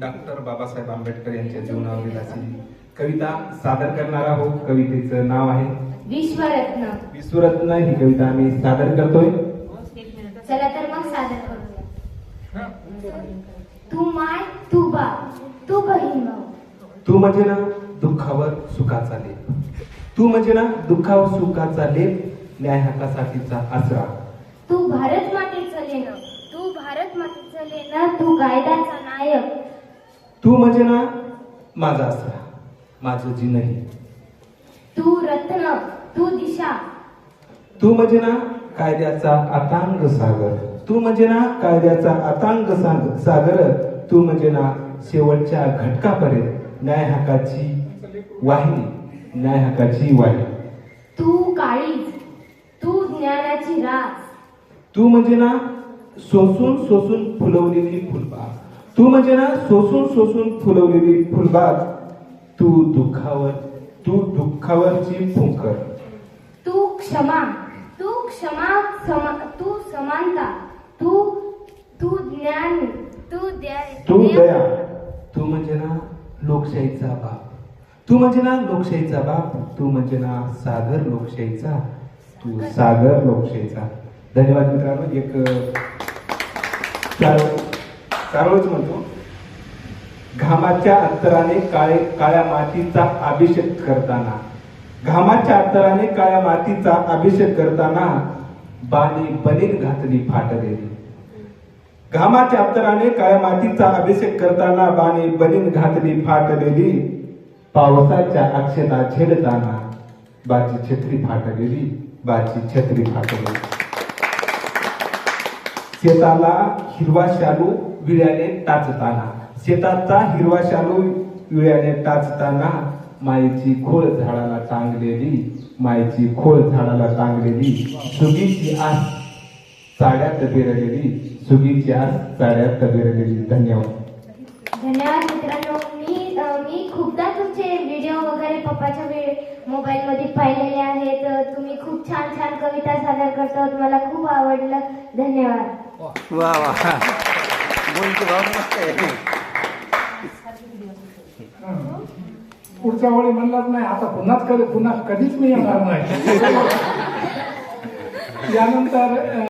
Doctor Babasaheb Ambedkar यांच्या जीवनावरील अशी कविता सादर करणार आहोत. कवितेचं नाव आहे विश्वरत्न. विश्वरत्न. ही कविता आम्ही सादर करतोय. चला तर मग सादर करूया. तू माय तू बा तू बहीण तू म्हणजे ना दुःखावर सुखाचा लेप. तू म्हणजे ना दुःखावर सुखाचा लेप. न्याय हक्कासाठीचा आसरा. तू भारत मातेचं लेणं. मातेचं लेणं तू कायद्याचा नायक. तू म्हणजे ना माझा आसरा माझं जिनही तू रत्न तू दिशा. तू म्हणजे ना कायद्याचा अतांग सागर. तू म्हणजे ना कायद्याचा अतांग साग- सागर. तू म्हणजे ना शेवटच्या घटकापर्यंत न्याय हक्काची वाहिनी. न्याय हक्काची वाहिनी. तू काळीज. तू ज्ञानाची रास तू म्हणजे ना सोसून सोसून फुलवलेली फुलबाग. तू म्हणजे ना सोसून सोसून फुलवलेली फुलबाग तू दुःखावर तू दुःखावरची फुंकर. तू क्षमा तू क्षमा समा तू समानता तू तू ज्ञान तू दया तू दया. तू म्हणजे ना लोकशाहीचा बाप. तू म्हणजे ना लोकशाहीचा बाप तू म्हणजे ना सागर लोकशाहीचा तू सागर लोकशाहीचा. धन्यवाद मित्रांनो एक सर्वच म्हणतो. घामाच्या अंतराने काळे काळ्या मातीचा अभिषेक करताना. घामाच्या अंतराने काळ्या मातीचा अभिषेक करताना बाणी बनीन घातली फाटलेली घामाच्या अंतराने काळ्या मातीचा अभिषेक करताना बाणी बनीन घातली फाटलेली. पावसाच्या अक्षता झेलताना बाची छत्री फाटलेली बाची छत्री फाटलेली शेताला हिरवा शालू विळ्याने टाचताना. शेताचा हिरवा शालू विळ्याने टाचताना मायेची खोळ झाडाला टांगलेली मायेची खोळ झाडाला टांगलेली सुगीची आस चाड्यात बिरलेली सुगीची आस चाड्यात बिरलेली धन्यवाद. धन्यवाद मित्रांनो. मी मी खूपदा तुमचे व्हिडिओ वगैरे पप्पाच्या वेळ मोबाईलमध्ये पाहिलेले आहेत. तुम्ही खूप छान छान कविता सादर करतो. मला खूप आवडलं. धन्यवाद. बोलची भाव मस्त आहे. पुढच्या वेळी म्हणलाच नाही आता पुन्हाच कधी पुन्हा कधीच मी येणार नाही. यानंतर